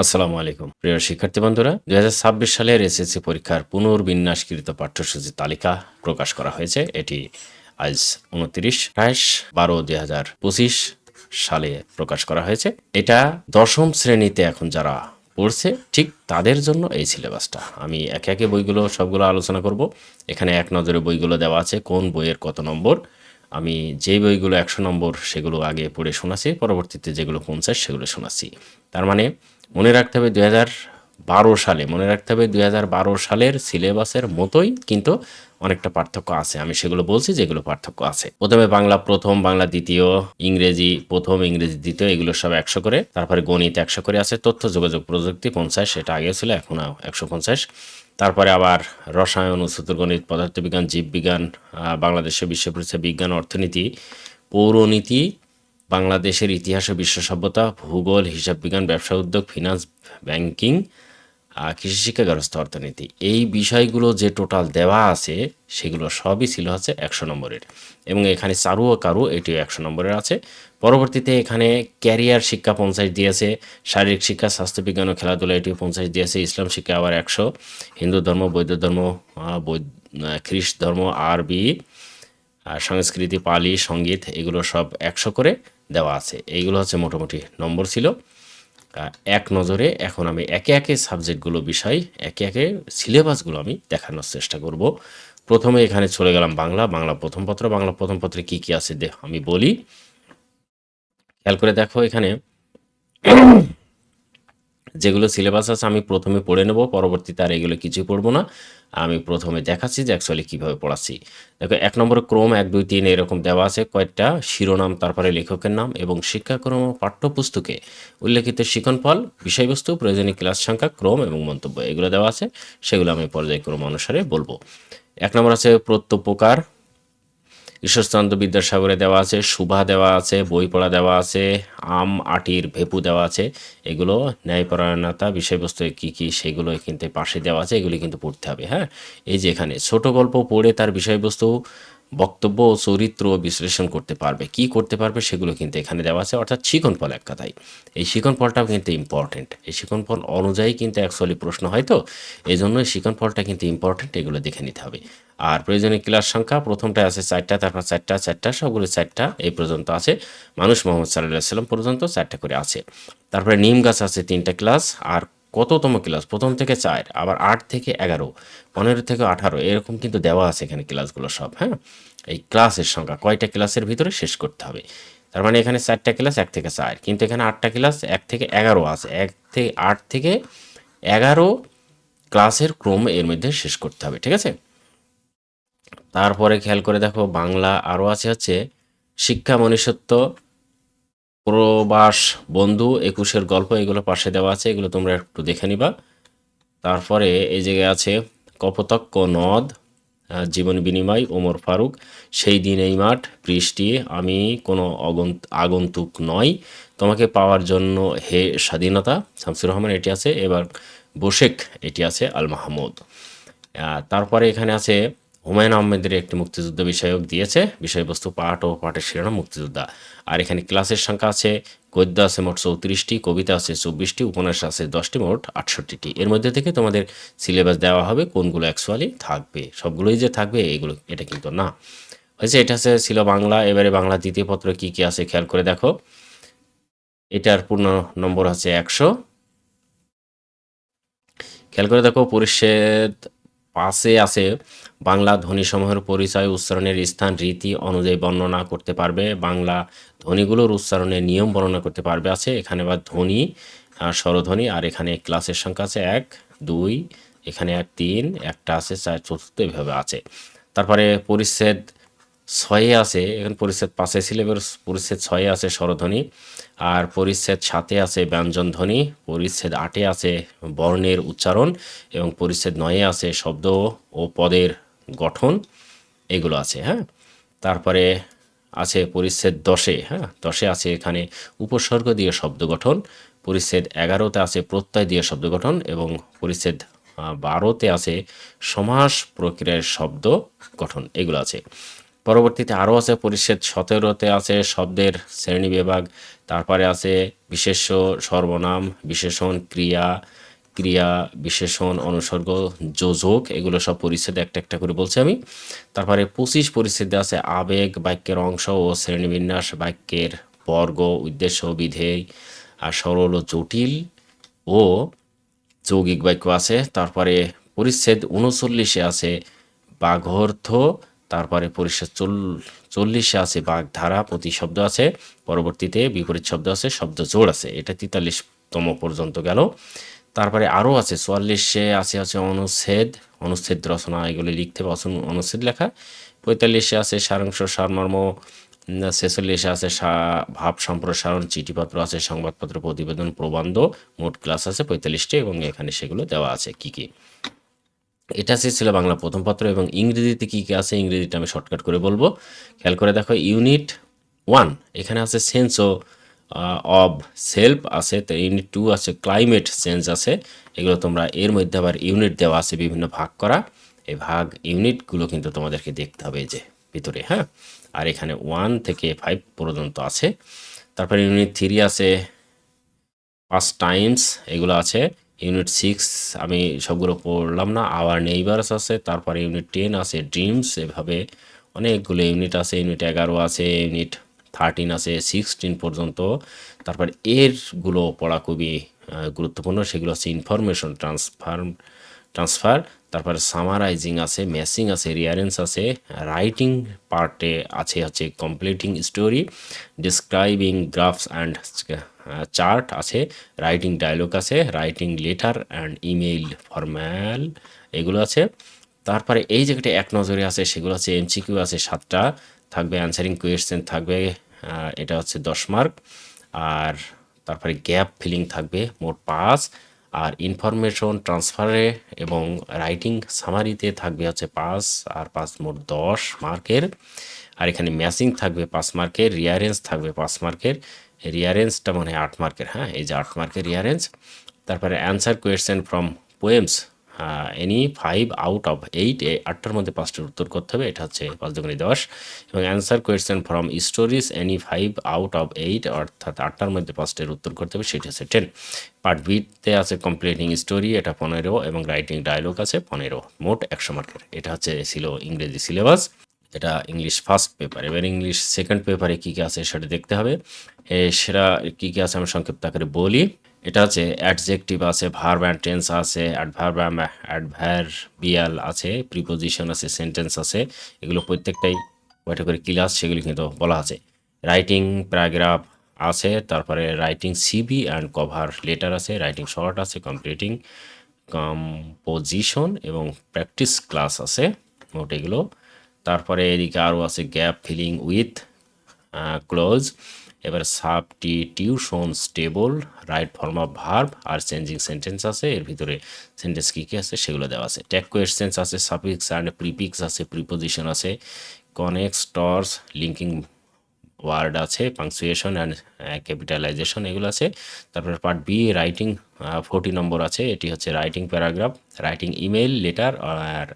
আসসালামু আলাইকুম। প্রিয় শিক্ষার্থী বন্ধুরা, দুই হাজার ছাব্বিশ সালের এসএসসি পরীক্ষার পুনর্বিন্যাসকৃত পাঠ্যসূচির তালিকা প্রকাশ করা হয়েছে। এটি আজ উনত্রিশ আঠাশ বারো দুই হাজার পঁচিশ সালে প্রকাশ করা হয়েছে। এটা দশম শ্রেণীতে এখন যারা পড়ছে, ঠিক তাদের জন্য এই সিলেবাসটা। আমি একে একে বইগুলো, সবগুলো আলোচনা করব। এখানে এক নজরে বইগুলো দেওয়া আছে, কোন বইয়ের কত নম্বর। আমি যে বইগুলো একশো নম্বর, সেগুলো আগে পড়ে শোনাচ্ছি, পরবর্তীতে যেগুলো পঞ্চাশ, সেগুলো শোনাচ্ছি। তার মানে মনে রাখতে হবে হাজার বারো সালে মনে রাখতে হবে হাজার বারো সালের সিলেবাসের মতোই কিন্তু অনেকটা পার্থক্য আছে। আমি সেগুলো বলছি যেগুলো পার্থক্য আছে। প্রথমে বাংলা প্রথম বাংলা দ্বিতীয় ইংরেজি প্রথম ইংরেজি দ্বিতীয় এগুলো সব একশো করে তারপরে গণিত একশো করে আছে তথ্য যোগাযোগ প্রযুক্তি পঞ্চাশ সেটা আগে ছিল এখন একশো পঞ্চাশ। তারপরে আবার রসায়ন উচ্চতর গণিত পদার্থবিজ্ঞান জীববিজ্ঞান আহ, বাংলাদেশের বিশ্ব পরিচয় বিজ্ঞান অর্থনীতি পৌরনীতি বাংলাদেশের ইতিহাস ও বিশ্ব সভ্যতা, ভূগোল, হিসাব বিজ্ঞান, ব্যবসা উদ্যোগ ফিনান্স ব্যাংকিং কৃষি শিক্ষা গ্রস্ত অর্থনীতি। এই বিষয়গুলো যে টোটাল দেওয়া আছে, সেগুলো সবই ছিল হচ্ছে একশো নম্বরের। এবং এখানে চারু ও কারু, এটিও একশো নম্বরের আছে। পরবর্তীতে এখানে ক্যারিয়ার শিক্ষা পঞ্চাশ দিয়েছে, শারীরিক শিক্ষা স্বাস্থ্যবিজ্ঞান ও খেলাধুলা, এটিও পঞ্চাশ দিয়েছে, ইসলাম শিক্ষা আবার একশো, হিন্দু ধর্ম, বৌদ্ধ ধর্ম খ্রিস্ট ধর্ম, আরবি আর সংস্কৃতি, পালি, সংগীত, এগুলো সব একশো করে। দেওয়া আছে। এইগুলো হচ্ছে মোটামুটি নম্বর ছিল। এক নজরে এখন আমি একে একে সাবজেক্টগুলো বিষয়, একে একে সিলেবাসগুলো আমি দেখানোর চেষ্টা করব। প্রথমে এখানে চলে গেলাম বাংলা বাংলা প্রথম পত্র, বাংলা প্রথম পত্রে কী কী আছে আমি বলি। খেয়াল করে দেখো এখানে যেগুলো সিলেবাস আছে আমি প্রথমে পড়ে নেব, পরবর্তীতে আর এগুলো কিছুই পড়ব না। আমি প্রথমে দেখাচ্ছি যে অ্যাকচুয়ালি কীভাবে পড়াচ্ছি। দেখো, এক নম্বরে ক্রম, এক, দুই, তিন এরকম দেওয়া আছে, কয়েকটা শিরোনাম, তারপরে লেখকের নাম এবং শিক্ষাক্রম ও পাঠ্যপুস্তকে। উল্লেখিত শিক্ষণফল বিষয়বস্তু, প্রয়োজনীয় ক্লাস সংখ্যা, ক্রম এবং মন্তব্য এগুলো দেওয়া আছে, সেগুলো আমি পর্যায়ক্রম অনুসারে বলব। এক নম্বর আছে প্রত্যুপকার ঈশ্বরচন্দ্র বিদ্যাসাগরে দেওয়া আছে, সুভা দেওয়া আছে বই পড়া দেওয়া আছে, আম, আটির ভেপু দেওয়া আছে। এগুলো ন্যায়পরায়ণতা বিষয়বস্তু কি কি সেগুলো কিন্তু পাশে দেওয়া আছে, এগুলি কিন্তু পড়তে হবে হ্যাঁ? এই যে এখানে ছোট গল্প পড়ে তার বিষয়বস্তু বক্তব্য ও চরিত্র বিশ্লেষণ করতে পারবে, কি করতে পারবে সেগুলো কিন্তু এখানে দেওয়া আছে, অর্থাৎ শিখন ফল এক কথায়। এই শিখন ফলটাও কিন্তু ইম্পর্টেন্ট এই শিখন ফল অনুযায়ী কিন্তু অ্যাকচুয়ালি প্রশ্ন হয় তো এই জন্য শিখন ফলটা কিন্তু ইম্পর্টেন্ট এগুলো দেখে নিতে হবে। আর প্রয়োজনীয় ক্লাস সংখ্যা প্রথমটা আছে চারটা, তারপর চারটা চারটা, সবগুলো চারটা এই পর্যন্ত আছে। মানুষ মোহাম্মদ সাল্লাহ সাল্লাম পর্যন্ত চারটা করে আছে। তারপরে নিম গাছ আছে তিনটা ক্লাস, আর কততম ক্লাস? প্রথম থেকে চার, আবার আট থেকে এগারো, পনেরো থেকে আঠারো, এরকম কিন্তু দেওয়া আছে এখানে ক্লাসগুলো সব হ্যাঁ? এই ক্লাসের সংখ্যা, কয়টা ক্লাসের ভিতরে শেষ করতে হবে? তার মানে এখানে চারটা ক্লাস, এক থেকে চার, কিন্তু এখানে আটটা ক্লাস, এক থেকে এগারো আছে, এক থেকে আট থেকে এগারো ক্লাসের ক্রম এর মধ্যে শেষ করতে হবে, ঠিক আছে? তারপরে খেয়াল করে দেখো, বাংলা আরও আছে হচ্ছে শিক্ষা মনুষ্যত্ব প্রবাস বন্ধু, একুশের গল্প, এগুলো পাশে দেওয়া আছে, এগুলো তোমরা একটু দেখে নিবা। তারপরে এই জায়গায় আছে, কপোতক্ষ নদ জীবন বিনিময়, ওমর ফারুক। সেই দিন এই মাঠ, বৃষ্টি, আমি কোনো আগন্তুক নয় তোমাকে পাওয়ার জন্য হে স্বাধীনতা, শামসুর রহমান, এটি আছে। এবার বোশেক, এটি আছে আল মাহমুদ তারপরে এখানে আছে হুমায়ুন আহমেদের একটি মুক্তিযুদ্ধ বিষয়ক দিয়েছে, বিষয়বস্তু পাঠ ও পাঠের শিরোনাম মুক্তিযোদ্ধা। আর এখানে ক্লাসের সংখ্যা আছে, গদ্য আছে মোট চৌত্রিশটি, কবিতা আছে চব্বিশটি, উপন্যাস আছে দশটি, মোট আটষট্টিটি। এর মধ্যে থেকে তোমাদের সিলেবাস দেওয়া হবে কোনগুলো অ্যাকচুয়ালি থাকবে। সবগুলোই যে থাকবে, এগুলো, এটা কিন্তু না। হয়েছে, এটা হচ্ছে ছিল বাংলা, এবারে বাংলা দ্বিতীয় পত্র কি কি আছে খেয়াল করে দেখো। এটার পূর্ণ নম্বর আছে একশো। খেয়াল করে দেখো, পরিচ্ছেদ পাশে আছে বাংলা ধ্বনিসমূহের পরিচয় উচ্চারণের স্থান, রীতি অনুযায়ী বর্ণনা করতে পারবে, বাংলা ধ্বনিগুলোর উচ্চারণের নিয়ম বর্ণনা করতে পারবে, আছে এখানে বা ধ্বনি স্বরধ্বনি, আর এখানে ক্লাসের সংখ্যা আছে এক, দুই, এখানে এক, তিন, একটা আছে, চার, চতুর্থ, এভাবে আছে। তারপরে পরিচ্ছেদ ছয়ে আছে, এখানে পরিচ্ছেদ পাঁচে ছিল এবার পরিচ্ছেদ ছয়ে আছে স্বরধ্বনি, আর পরিচ্ছেদ সাতে আছে ব্যঞ্জন ধ্বনি পরিচ্ছেদ আটে আছে বর্ণের উচ্চারণ, এবং পরিচ্ছেদ নয়ে আছে শব্দ ও পদের গঠন, এগুলো আছে হ্যাঁ? তারপরে আছে পরিচ্ছেদ দশে হ্যাঁ? দশে আছে এখানে উপসর্গ দিয়ে শব্দ গঠন, পরিচ্ছেদ এগারোতে আছে প্রত্যয় দিয়ে শব্দ গঠন, এবং পরিচ্ছেদ বারোতে আছে সমাস প্রক্রিয়ার শব্দ গঠন, এগুলো আছে। পরবর্তীতে আরও আছে পরিচ্ছেদ সতেরোতে আছে শব্দের শ্রেণি বিভাগ, তারপরে আছে বিশেষ্য সর্বনাম, বিশেষণ ক্রিয়া ক্রিয়া, বিশেষণ অনুসর্গ, যোজক, এগুলো সব পরিচ্ছেদে একটা একটা করে বলছি আমি। তারপরে পঁচিশ পরিচ্ছেদে আছে আবেগ, বাক্যের অংশ ও শ্রেণীবিন্যাস বাক্যের বর্গ, উদ্দেশ্য, বিধেয়, আর সরল ও জটিল ও যৌগিক বাক্য আছে। তারপরে পরিচ্ছেদ উনচল্লিশে আছে বাঘর্থ তারপরে পরিচ্ছেদ চল চল্লিশে আছে বাগধারা প্রতিশব্দ আছে। পরবর্তীতে বিপরীত শব্দ আছে, শব্দ জোড় আছে। এটা তেতাল্লিশতম পর্যন্ত গেল। তারপরে আরও আছে, চুয়াল্লিশে আছে আছে অনুচ্ছেদ। অনুচ্ছেদ রচনা, এগুলি লিখতে অসন- অনুচ্ছেদ লেখা। পঁয়তাল্লিশে আছে সারাংশ, সারমর্ম। ছেচল্লিশে আছে ভাব সম্প্রসারণ, চিঠিপত্র আছে, সংবাদপত্র প্রতিবেদন, প্রবন্ধ। মোট ক্লাস আছে পঁয়তাল্লিশটি এবং এখানে সেগুলো দেওয়া আছে, কি কি। এটা সে ছিল বাংলা প্রথম পত্র এবং ইংরেজিতে কী কী আছে, ইংরেজিটা আমি শর্টকাট করে বলব। খেয়াল করে দেখো ইউনিট ওয়ান এখানে আছে সেন্স ও অব সেলফ আছে, তো ইউনিট টু আছে ক্লাইমেট চেঞ্জ আছে। এগুলো তোমরা এর মধ্যে আবার ইউনিট দেওয়া আছে, বিভিন্ন ভাগ করা। এই ভাগ ইউনিটগুলো কিন্তু তোমাদেরকে দেখতে হবে যে ভিতরে হ্যাঁ? আর এখানে ওয়ান থেকে ফাইভ পর্যন্ত আছে। তারপরে ইউনিট থ্রি আছে পাঁচ টাইমস এগুলো আছে। ইউনিট সিক্স আমি সবগুলো পড়লাম না আওয়ার নেইবার্স আছে, তারপরে ইউনিট টেন আছে, ড্রিমস, এভাবে অনেকগুলো ইউনিট আছে, ইউনিট এগারো আছে, ইউনিট থার্টিন আছে, সিক্সটিন পর্যন্ত। তারপর এরগুলো পড়া খুবই গুরুত্বপূর্ণ, সেগুলো হচ্ছে ইনফরমেশন ট্রান্সফার ট্রান্সফার, তারপরে সামারাইজিং আছে ম্যাসিং আছে, রিয়ারেন্স আছে, রাইটিং পার্টে আছে হচ্ছে completing story, describing graphs and chart আছে রাইটিং ডায়লগ আছে writing letter and email formal এগুলো আছে। তারপরে এই জায়গাটা এক নজরে আছে, সেগুলো হচ্ছে এমসিকিউ আছে সাতটা, থাকবে অ্যান্সারিং কোয়েশ্চেন থাকবে এটা হচ্ছে দশ মার্ক আর তারপরে গ্যাপ ফিলিং থাকবে মোট পাঁচ। আর ইনফরমেশন ট্রান্সফারে এবং রাইটিং সামারিতে থাকবে হচ্ছে পাঁচ, আর পাঁচ মোট দশ মার্কের আর এখানে ম্যাচিং থাকবে পাঁচ মার্কের রিয়ারেন্স থাকবে পাঁচ মার্কের রিয়ারেন্সটা মনে হয় আট মার্কের হ্যাঁ? এই যে আট মার্কের রিয়ারেন্স তারপরে answer question from poems any five out of eight এই আটটার মধ্যে পাঁচটার উত্তর করতে হবে, এটা হচ্ছে পাঁচ দুগুণে দশ, এবং answer question from stories any five out of eight অর্থাৎ আটটার মধ্যে পাঁচটার উত্তর করতে হবে, সেটা হচ্ছে টেন পার্ট বিতে আছে কমপ্লিটিং স্টোরি এটা পনেরো, এবং রাইটিং ডায়লগ আছে পনেরো, মোট একশো মার্কের এটা হচ্ছে ছিল ইংরেজি সিলেবাস এটা ইংলিশ ফার্স্ট পেপার এবার ইংলিশ সেকেন্ড পেপারে কী কী আছে সেটা দেখতে হবে। এ, সেটা কী কী আছে আমি সংক্ষিপ্ত আকারে বলি। এটা হচ্ছে অ্যাডজেক্টিভ আছে ভার্ব অ্যান্ড টেন্স আছে অ্যাডভার্ব বিয়াল আছে প্রিপোজিশন আছে সেন্টেন্স আছে। এগুলো প্রত্যেকটাই কয়টা করে ক্লাস সেগুলি কিন্তু বলা আছে। রাইটিং প্যারাগ্রাফ আছে তারপরে writing CV and cover letter আছে রাইটিং শর্ট আছে কমপ্লিটিং কম্পোজিশন এবং প্র্যাকটিস ক্লাস আছে। মোট এগুলো তারপরে এদিকে আরও আছে গ্যাপ ফিলিং উইথ ক্লোজ এবার substitution table right form of verb R changing sentence আছে, এর ভিতরে সেন্টেন্স কী কী আছে সেগুলো দেওয়া আছে। ট্যাগ কোয়েশ্চেন্স আছে সাফিক্স আর প্রিপিক্স আছে প্রিপোজিশন আছে কনেক্স টর্স লিঙ্কিং ওয়ার্ড আছে পাংচুয়েশন অ্যান্ড ক্যাপিটালাইজেশন এগুলো আছে। তারপরে পার্ট বি রাইটিং ফোর্টি নম্বর আছে, এটি হচ্ছে writing paragraph writing email letter আর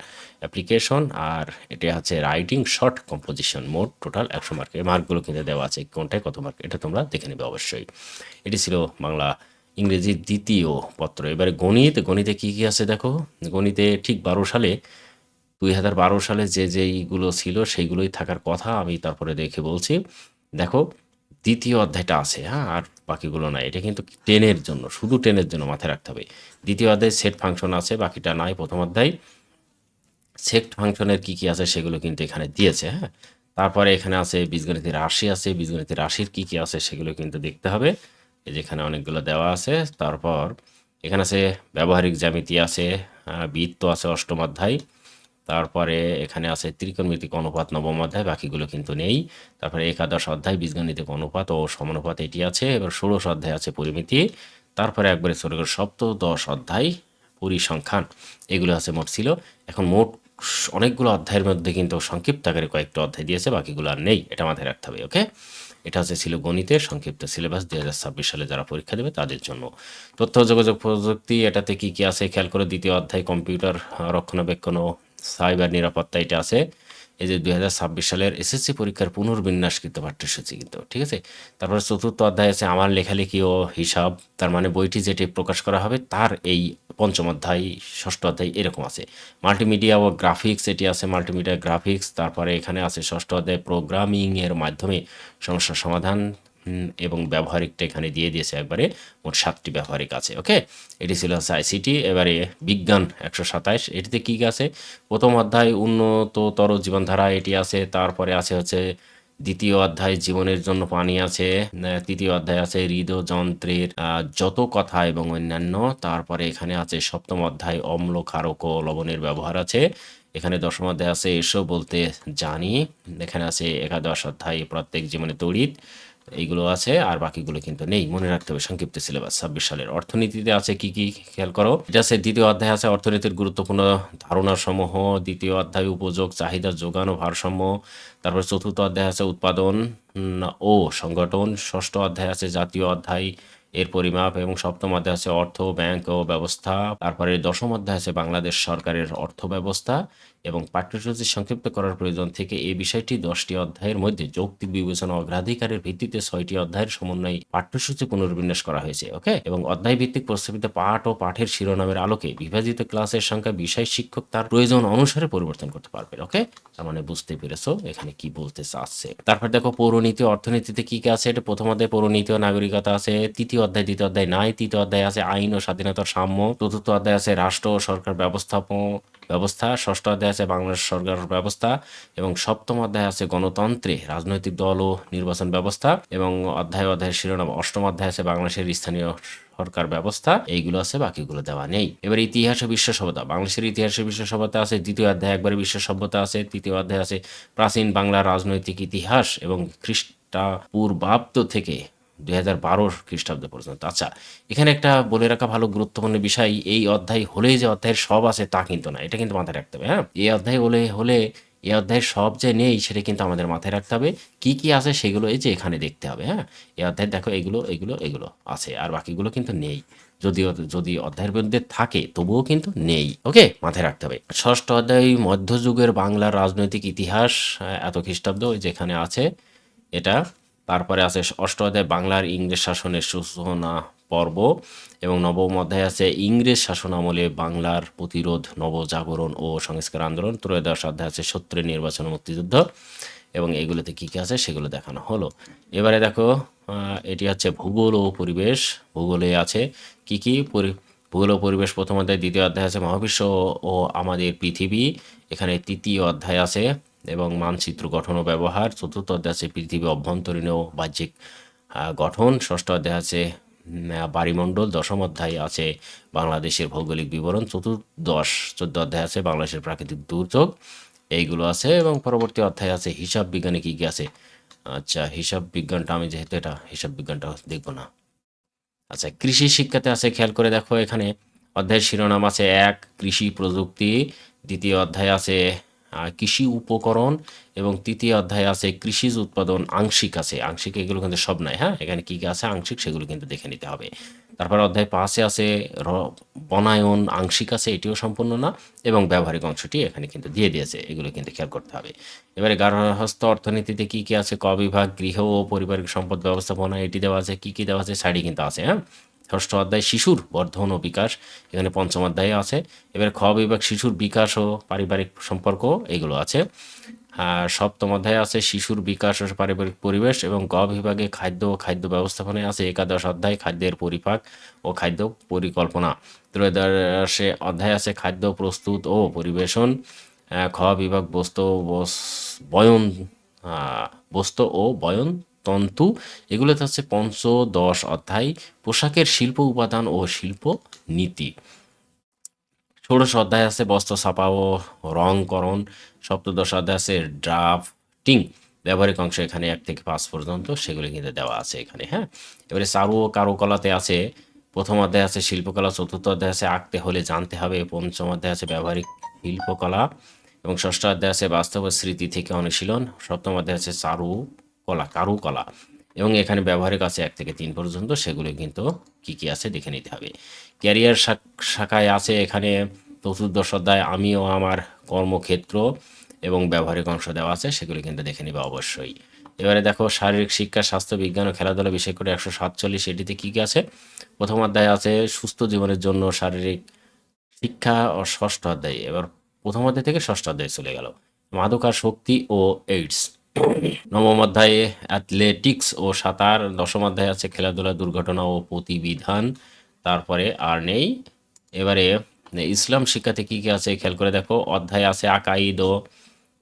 অ্যাপ্লিকেশন আর এটা হচ্ছে রাইটিং শর্ট কম্পোজিশন মোট টোটাল একশো মার্ক এই মার্কগুলো কিন্তু দেওয়া আছে, কোনটায় কত মার্ক এটা তোমরা দেখে নেবে অবশ্যই। এটি ছিল বাংলা ইংরেজির দ্বিতীয় পত্র। এবারে গণিত, গণিতে কী কী আছে দেখো? গণিতে ঠিক বারো সালে, দুই হাজার বারো সালে যে যেইগুলো ছিল সেইগুলোই থাকার কথা আমি তারপরে দেখে বলছি। দেখো, দ্বিতীয় অধ্যায়টা আছে হ্যাঁ আর বাকিগুলো নাই। এটা কিন্তু টেনের জন্য, শুধু টেনের জন্য মাথায় রাখতে হবে। দ্বিতীয় অধ্যায় সেট ফাংশন আছে, বাকিটা নাই প্রথম অধ্যায়। সেট ফাংশনের কি কি আছে সেগুলো কিন্তু এখানে দিয়েছে হ্যাঁ। তারপরে এখানে আছে বীজগণিতের রাশি আছে, বীজগণিতের রাশির কি কি আছে সেগুলো কিন্তু দেখতে হবে। এই যে এখানে অনেকগুলো দেওয়া আছে, তারপর এখানে আছে ব্যবহারিক জ্যামিতি আছে বৃত্ত আছে অষ্টম অধ্যায়। তারপরে এখানে আছে ত্রিকোণমিতিক অনুপাত নবম অধ্যায়, বাকিগুলো কিন্তু নেই। তারপরে একাদশ অধ্যায়, বীজগণিতিক অনুপাত ও সমানুপাত এটি আছে। এবার ষোড়শ অধ্যায় আছে পরিমিতি। তারপরে একবারে করে, সপ্তদশ অধ্যায় পরিসংখ্যান, এগুলো আছে মোট ছিল। এখন মোট অনেকগুলো অধ্যায়ের মধ্যে কিন্তু সংক্ষিপ্ত আকারে কয়েকটা অধ্যায় দিয়েছে, বাকিগুলো আর নেই, এটা মাথায় রাখতে হবে, ওকে? এটা হচ্ছে ছিল গণিতের সংক্ষিপ্ত সিলেবাস, দুই হাজার ছাব্বিশ সালে যারা পরীক্ষা দেবে তাদের জন্য। তথ্য, যোগাযোগ প্রযুক্তি, এটাতে কি কি আছে? খেয়াল করে, দ্বিতীয় অধ্যায়, কম্পিউটার, রক্ষণাবেক্ষণ ও সাইবার নিরাপত্তা এটা আছে। এই যে দুই হাজার ছাব্বিশ সালের এসএসসি পরীক্ষার পুনর্বিন্যাসকৃত পাঠ্যসূচি কিন্তু, ঠিক আছে? তারপরে চতুর্থ অধ্যায় আছে, আমার লেখালেখি ও হিসাব, তার মানে বইটি যেটি প্রকাশ করা হবে, তার এই পঞ্চম অধ্যায়, ষষ্ঠ অধ্যায় এরকম আছে। মাল্টিমিডিয়া ও গ্রাফিক্স, এটি আছে মাল্টিমিডিয়া গ্রাফিক্স, তারপরে এখানে আছে ষষ্ঠ অধ্যায় প্রোগ্রামিংয়ের মাধ্যমে সমস্যার সমাধান এবং ব্যবহারিকটা এখানে দিয়ে দিয়েছে একবারে মোট সাতটি ব্যবহারিক আছে, ওকে? এটি ছিল হচ্ছে আইসিটি এবারে বিজ্ঞান একশো সাতাইশ। এটিতে কী আছে? প্রথম অধ্যায়, উন্নততর জীবনধারা এটি আছে, তারপরে আছে হচ্ছে দ্বিতীয় অধ্যায়, জীবনের জন্য পানি আছে তৃতীয় অধ্যায় আছে হৃদযন্ত্রের যত কথা এবং অন্যান্য। তারপরে এখানে আছে সপ্তম অধ্যায় অম্ল ক্ষারক ও লবণের ব্যবহার আছে। এখানে দশম অধ্যায় আছে এসব বলতে জানি। এখানে আছে একাদশ অধ্যায়, প্রত্যেক জীবনে তড়িৎ। এইগুলো আছে, আর বাকিগুলো কিন্তু নেই। মনে রাখতে হবে, সংক্ষিপ্ত সিলেবাস। ছাব্বিশ সালের অর্থনীতিতে আছে কি কি খেয়াল করো? এটা আছে, দ্বিতীয় অধ্যায় আছে, অর্থনীতির গুরুত্বপূর্ণ ধারণা সমূহ দ্বিতীয় অধ্যায়, উপযোগ, চাহিদা, যোগান ও ভারসাম্য। তারপর চতুর্থ অধ্যায় আছে, উৎপাদন ও সংগঠন। ষষ্ঠ অধ্যায় আছে, জাতীয় অধ্যায়, এর পরিমাপ। এবং সপ্তম অধ্যায় আছে, অর্থ, ব্যাংক ও ব্যবস্থা। তারপরে দশম অধ্যায় আছে, বাংলাদেশ সরকারের অর্থ ব্যবস্থা এবং পাঠ্যসূচি সংক্ষিপ্ত করার প্রয়োজন থেকে এই বিষয়টি দশটি অধ্যায়ের মধ্যে যৌক্তিক বিবেচনা অগ্রাধিকারের ভিত্তিতে ছয়টি অধ্যায়ের সমন্বয়ে পাঠ্যসূচি পুনর্বিন্যাস করা হয়েছে, ওকে? এবং অধ্যায় ভিত্তিক প্রস্তাবিত পাঠ ও পাঠের শিরোনামের আলোকে বিভাজিত ক্লাসের সংখ্যা বিষয় শিক্ষক তার প্রয়োজন অনুসারে পরিবর্তন করতে পারবে, ওকে? তার মানে বুঝতে পেরেছ এখানে কি বলতে চাচ্ছে। তারপর দেখো পৌরনীতি, অর্থনীতিতে কি কি আছে? এটা প্রথম অধ্যায় পৌরনীতি ও নাগরিকতা আছে, তৃতীয় অধ্যায়, দ্বিতীয় অধ্যায় নাই, তৃতীয় অধ্যায় আছে আইন ও স্বাধীনতার সাম্য, চতুর্থ অধ্যায় আছে রাষ্ট্র ও সরকার ব্যবস্থাপন ব্যবস্থা, ষষ্ঠ অধ্যায় আছে বাংলাদেশ সরকার ব্যবস্থা এবং সপ্তম অধ্যায় আছে গণতন্ত্রে রাজনৈতিক দল ও নির্বাচন ব্যবস্থা এবং অধ্যায় অধ্যায়ের শিরোনাম অষ্টম অধ্যায় আছে বাংলাদেশের স্থানীয় সরকার ব্যবস্থা। এইগুলো আছে, বাকিগুলো দেওয়া নেই। এবার ইতিহাস ও বিশ্ব সভ্যতা বাংলাদেশের ইতিহাস বিশ্ব সভ্যতা আছে, দ্বিতীয় অধ্যায় একবারে বিশ্ব সভ্যতা আছে, তৃতীয় অধ্যায় আছে প্রাচীন বাংলার রাজনৈতিক ইতিহাস এবং খ্রিস্টাপূর্বাব্দ থেকে দুই হাজার বারো খ্রিস্টাব্দ পর্যন্ত আচ্ছা এখানে একটা বলে রাখা ভালো গুরুত্বপূর্ণ বিষয়, এই অধ্যায় হলেই যে অধ্যায়ের সব আছে তা কিন্তু না, এটা কিন্তু মাথায় রাখতে হবে হ্যাঁ? এই অধ্যায় হলে হলে এই অধ্যায়ের সব যে নেই, সেটা কিন্তু আমাদের মাথায় রাখতে হবে। কি কি আছে সেগুলো এই যে এখানে দেখতে হবে হ্যাঁ? এই অধ্যায় দেখো, এগুলো এগুলো এগুলো আছে, আর বাকিগুলো কিন্তু নেই। যদিও, যদি অধ্যায়ের মধ্যে থাকে, তবুও কিন্তু নেই, ওকে? মাথায় রাখতে হবে। ষষ্ঠ অধ্যায়, মধ্যযুগের বাংলার রাজনৈতিক ইতিহাস, এত খ্রিস্টাব্দ যেখানে আছে, এটা তারপরে আছে অষ্ট অধ্যায়, বাংলার ইংরেজ শাসনের সূচনা পর্ব এবং নবম অধ্যায় আছে ইংরেজ শাসন আমলে বাংলার প্রতিরোধ, নবজাগরণ ও সংস্কার আন্দোলন। ত্রয়োদশ অধ্যায় আছে সত্তরের নির্বাচন মুক্তিযুদ্ধ এবং এগুলোতে কী কী আছে সেগুলো দেখানো হলো। এবারে দেখো এটি হচ্ছে ভূগোল ও পরিবেশ। ভূগোলে আছে কী কী ভূগোল ও পরিবেশ প্রথম অধ্যায়, দ্বিতীয় অধ্যায় আছে মহাবিশ্ব ও আমাদের পৃথিবী। এখানে তৃতীয় অধ্যায় আছে এবং মানচিত্র গঠন ও ব্যবহার। চতুর্থ অধ্যায় আছে পৃথিবী অভ্যন্তরীণ ও বাহ্যিক গঠন। ষষ্ঠ অধ্যায় আছে বাড়িমণ্ডল দশম অধ্যায় আছে বাংলাদেশের ভৌগোলিক বিবরণ। চতুর্দশ, চোদ্দ অধ্যায় আছে বাংলাদেশের প্রাকৃতিক দুর্যোগ। এইগুলো আছে এবং পরবর্তী অধ্যায় আছে হিসাব বিজ্ঞানে কী কী আছে। আচ্ছা হিসাব বিজ্ঞানটা আমি যেহেতু এটা হিসাব বিজ্ঞানটা দেখব না। আচ্ছা কৃষি শিক্ষাতে আছে, খেয়াল করে দেখো এখানে। অধ্যায়ের শিরোনাম আছে এক, কৃষি প্রযুক্তি। দ্বিতীয় অধ্যায় আছে কৃষি উপকরণ এবং তৃতীয় অধ্যায় আছে কৃষিজ উৎপাদন, আংশিক আছে। আংশিক এগুলো কিন্তু সব নাই হ্যাঁ? এখানে কী কী আছে? আংশিক, সেগুলো কিন্তু দেখে নিতে হবে। তারপর অধ্যায় পাঁচে আছে র- বনায়ন, আংশিক আছে, এটিও সম্পূর্ণ না, এবং ব্যবহারিক অংশটি এখানে কিন্তু দিয়ে দিয়েছে, এগুলো কিন্তু খেয়াল করতে হবে। এবারে গার্হস্থ অর্থনীতিতে কী কী আছে? ক বিভাগ, গৃহ ও পারিবারিক সম্পদ ব্যবস্থাপনা, এটি দেওয়া আছে, কী কী দেওয়া আছে? সাইডে কিন্তু আছে হ্যাঁ? ষষ্ঠ অধ্যায় শিশুর বর্ধন ও বিকাশ, এখানে পঞ্চম অধ্যায়ে আছে। এবার খ বিভাগ শিশুর বিকাশ ও পারিবারিক সম্পর্ক, এগুলো আছে। আর সপ্তম অধ্যায়ে আছে শিশুর বিকাশ ও পারিবারিক পরিবেশ এবং গ বিভাগে খাদ্য ও খাদ্য ব্যবস্থাপনায় আছে একাদশ অধ্যায়, খাদ্যের পরিপাক ও খাদ্য পরিকল্পনা। ত্রয়োদশে অধ্যায় আছে খাদ্য প্রস্তুত ও পরিবেশন। খ বিভাগ বস্তু বয়ন বস্তু ও বয়ন তন্তু, এগুলোতে হচ্ছে পঞ্চদশ অধ্যায়, পোশাকের শিল্প উপাদান ও শিল্প নীতি। ষোড়শ অধ্যায় আছে বস্ত্র ছাপা ও রংকরণ সপ্তদশ অধ্যায় আছে ড্রাফটিং ব্যবহারিক অংশ এখানে এক থেকে পাঁচ পর্যন্ত, সেগুলি কিন্তু দেওয়া আছে এখানে হ্যাঁ? এবারে চারু ও কারুকলাতে আছে, প্রথম অধ্যায় আছে শিল্পকলা, চতুর্থ অধ্যায় আছে আঁকতে হলে জানতে হবে, পঞ্চম অধ্যায় আছে ব্যবহারিক শিল্পকলা, এবং ষষ্ঠ অধ্যায় আছে বাস্তব স্মৃতি থেকে অনুশীলন, সপ্তম অধ্যায় আছে চারু কলা, কারুকলা এবং এখানে ব্যবহারিক আছে এক থেকে তিন পর্যন্ত, সেগুলো কিন্তু কি কি আছে দেখে নিতে হবে। ক্যারিয়ার শাখায় আছে এখানে চতুর্দশ অধ্যায় আমি ও আমার কর্মক্ষেত্র এবং ব্যবহারিক অংশ দেওয়া আছে, সেগুলি কিন্তু দেখে নিবে অবশ্যই। এবারে দেখো, শারীরিক শিক্ষা, স্বাস্থ্য, বিজ্ঞান ও খেলাধুলা বিষয় করে একশো সাতচল্লিশ, এটিতে কী কী আছে? প্রথম অধ্যায় আছে, সুস্থ জীবনের জন্য শারীরিক শিক্ষা ও ষষ্ঠ অধ্যায়। এবার প্রথম অধ্যায় থেকে ষষ্ঠ অধ্যায় চলে গেল। মাদক আর শক্তি ও এইডস। নবম অধ্যায়ে অ্যাথলেটিক্স ও সাঁতার। দশম অধ্যায়ে আছে খেলাধুলা, দুর্ঘটনা ও প্রতিবিধান। তারপরে আর নেই। এবারে, ইসলাম শিক্ষাতে কী কী আছে খেয়াল করে দেখো। অধ্যায় আছে আকাইদ ও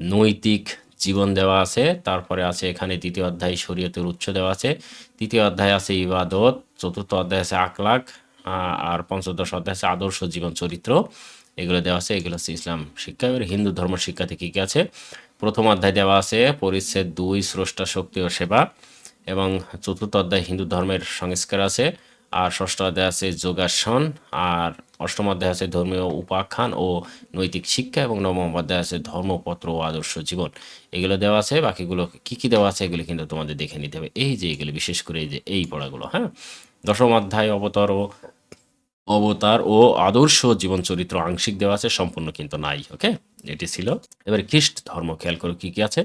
নৈতিক জীবন দেওয়া আছে। তারপরে আছে এখানে তৃতীয় অধ্যায় শরীয়তের উচ্চ দেওয়া আছে। তৃতীয় অধ্যায় আছে ইবাদত। চতুর্থ অধ্যায় আছে আকলাক আর পঞ্চদশ অধ্যায় আছে আদর্শ জীবন চরিত্র। এগুলো দেওয়া আছে। এগুলো হচ্ছে ইসলাম শিক্ষা। এবার হিন্দু ধর্ম শিক্ষাতে কী কী আছে? প্রথম অধ্যায় দেওয়া আছে, পরিচ্ছেদ দুই, স্রষ্টা শক্তি ও সেবা। এবং চতুর্থ অধ্যায় হিন্দু ধর্মের সংস্কার আছে, আর ষষ্ঠ অধ্যায় আছে যোগাসন, আর অষ্টম অধ্যায় আছে ধর্মীয় উপাখ্যান ও নৈতিক শিক্ষা, এবং নবম অধ্যায় আছে ধর্মপত্র ও আদর্শ জীবন। এগুলো দেওয়া আছে, বাকিগুলো কী কী দেওয়া আছে এগুলো কিন্তু তোমাদের দেখে নিতে হবে। এই যে এগুলো, বিশেষ করে এই যে এই পড়াগুলো হ্যাঁ? দশম অধ্যায় অবতর ও অবতার ও আদর্শ জীবন চরিত্র আংশিক দেওয়া আছে, সম্পূর্ণ কিন্তু নাই ওকে এটি ছিল। এবারে খ্রিস্ট ধর্ম, খেয়াল করো কি কি আছে?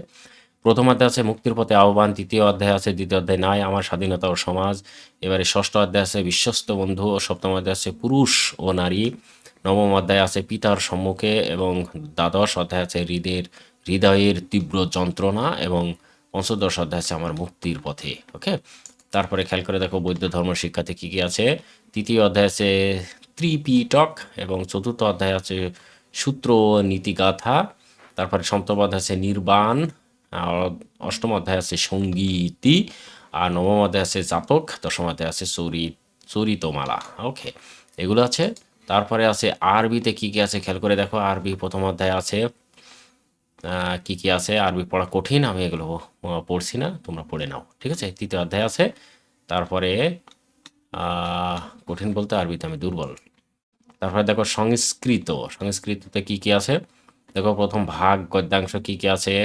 প্রথম অধ্যায় আছে, মুক্তির পথে আহ্বান তৃতীয় অধ্যায় আছে, দ্বিতীয় অধ্যায় নাই, আমার স্বাধীনতা ও সমাজ। এবারে ষষ্ঠ অধ্যায় আছে, বিশ্বস্ত বন্ধু, ও সপ্তম অধ্যায় আছে, পুরুষ ও নারী। নবম অধ্যায় আছে, পিতার সম্মুখে, এবং দ্বাদশ অধ্যায় আছে, হৃদের, হৃদয়ের তীব্র যন্ত্রণা, এবং পঞ্চদশ অধ্যায় আছে, আমার মুক্তির পথে ওকে তারপরে খেয়াল করে দেখো বৌদ্ধ ধর্ম শিক্ষাতে কী কী আছে। তৃতীয় অধ্যায় আছে ত্রিপিটক এবং চতুর্থ অধ্যায় আছে সূত্র নীতিগাথা তারপরে সপ্তম অধ্যায় আছে নির্বাণ অষ্টম অধ্যায় আছে সঙ্গীতি, আর নবম অধ্যায় আছে জাতক, দশম অধ্যায় আছে চরি, চরিতমালা। ওকে, এগুলো আছে। তারপরে আছে আরবিতে কী কী আছে খেয়াল করে দেখো। আরবি প্রথম অধ্যায় আছে কি কি আছে? আরবি পড়া কঠিন, আমি এগুলো পড়ছি না, তোমরা পড়ে নাও, ঠিক আছে? তৃতীয় অধ্যায় আছে, তারপরে কঠিন বলতে আরবিতে আমি দুর্বল। তারপরে দেখো সংস্কৃত, সংস্কৃততে কি কি আছে? দেখো প্রথম ভাগ, গদ্যাংশ কি কি আছে?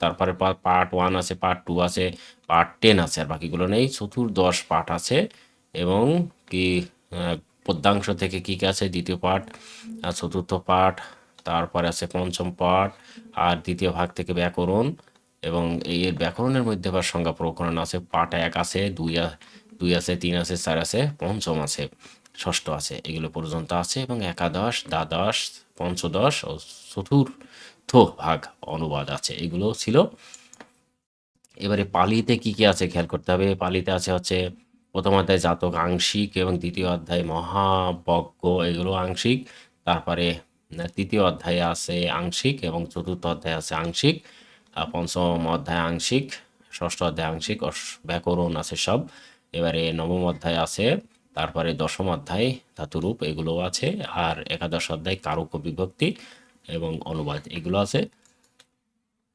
তারপরে পার্ট ওয়ান আছে, পার্ট টু আছে, পার্ট টেন আছে, আর বাকিগুলো নেই, চতুর্দশ পার্ট আছে, এবং কি পদ্যাংশ থেকে কি কি আছে? দ্বিতীয় পার্ট চতুর্থ পাঠ তারপরে আছে পঞ্চম পাঠ আর দ্বিতীয় ভাগ থেকে ব্যাকরণ এবং এর ব্যাকরণের মধ্যে আবার সংজ্ঞা প্রকরণ আছে পাঠ এক আছে, দুই দুই আছে, তিন আছে, চার আছে, পঞ্চম আছে, ষষ্ঠ আছে, এগুলো পর্যন্ত আছে এবং একাদশ, দ্বাদশ, পঞ্চদশ ও চতুর্থ ভাগ অনুবাদ আছে, এগুলো ছিল। এবারে পালিতে কি কি আছে খেয়াল করতে হবে? পালিতে আছে হচ্ছে প্রথম অধ্যায় জাতক আংশিক এবং দ্বিতীয় অধ্যায় মহাবজ্ঞ, এগুলো আংশিক। তারপরে তৃতীয় অধ্যায়ে আছে আংশিক এবং চতুর্থ অধ্যায়ে আছে আংশিক পঞ্চম অধ্যায় আংশিক, ষষ্ঠ অধ্যায় আংশিক ব্যাকরণ আছে সব। এবারে নবম অধ্যায় আছে, তারপরে দশম অধ্যায় ধাতুরূপ এগুলো আছে, আর একাদশ অধ্যায় কারক বিভক্তি এবং অনুবাদ, এগুলো আছে।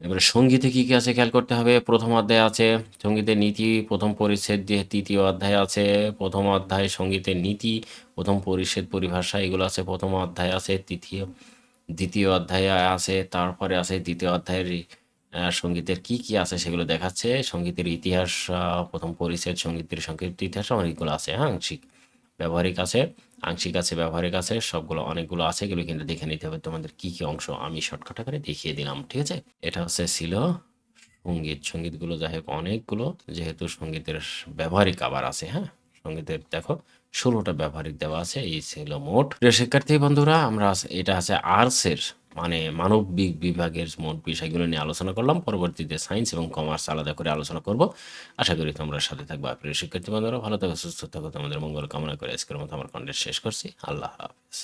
এবারে সঙ্গীতে কী কী আছে খেয়াল করতে হবে? প্রথম অধ্যায় আছে সঙ্গীতের নীতি, প্রথম পরিচ্ছেদ দিয়ে তৃতীয় অধ্যায় আছে, প্রথম অধ্যায় সঙ্গীতের নীতি, প্রথম পরিচ্ছেদ পরিভাষা, এগুলো আছে, প্রথম অধ্যায় আছে, তৃতীয়, দ্বিতীয় অধ্যায় আছে, তারপরে আছে দ্বিতীয় অধ্যায়ের সঙ্গীতের কি কি আছে সেগুলো দেখাচ্ছে। সঙ্গীতের ইতিহাস প্রথম পরিচ্ছেদ, সঙ্গীতের সংক্ষিপ্ত ইতিহাস, অনেকগুলো আছে হ্যাঁ আংশিক ব্যবহারিক আছে, আংশিক আছে, ব্যবহারিক আছে, সবগুলো অনেকগুলো আছে, এগুলো কিন্তু দেখে নিতে হবে তোমাদের কি কি অংশ আমি শর্টকাট করে দেখিয়ে দিলাম, ঠিক আছে? এটা হচ্ছে ছিল সংগীত, সঙ্গীতগুলো যাই হোক অনেকগুলো, যেহেতু সঙ্গীতের ব্যবহারিক আবার আছে হ্যাঁ? সঙ্গীতের দেখো ষোলোটা ব্যবহারিক দেওয়া আছে, এই ছিল মোট। প্রিয় শিক্ষার্থী বন্ধুরা, আমরা এটা আছে আর্টসের মানে মানবিক বিভাগের মোট বিষয়গুলো নিয়ে আলোচনা করলাম। পরবর্তীতে সায়েন্স এবং কমার্স আলাদা করে আলোচনা করব। আশা করি তোমরা সাথে থাকব। প্রিয় শিক্ষার্থী বন্ধুরা, ভালো থাকো, সুস্থ থাকো। তোমাদের মঙ্গল কামনা করে আজকের মতো আমার কন্টেন্ট শেষ করছি। আল্লাহ হাফিজ।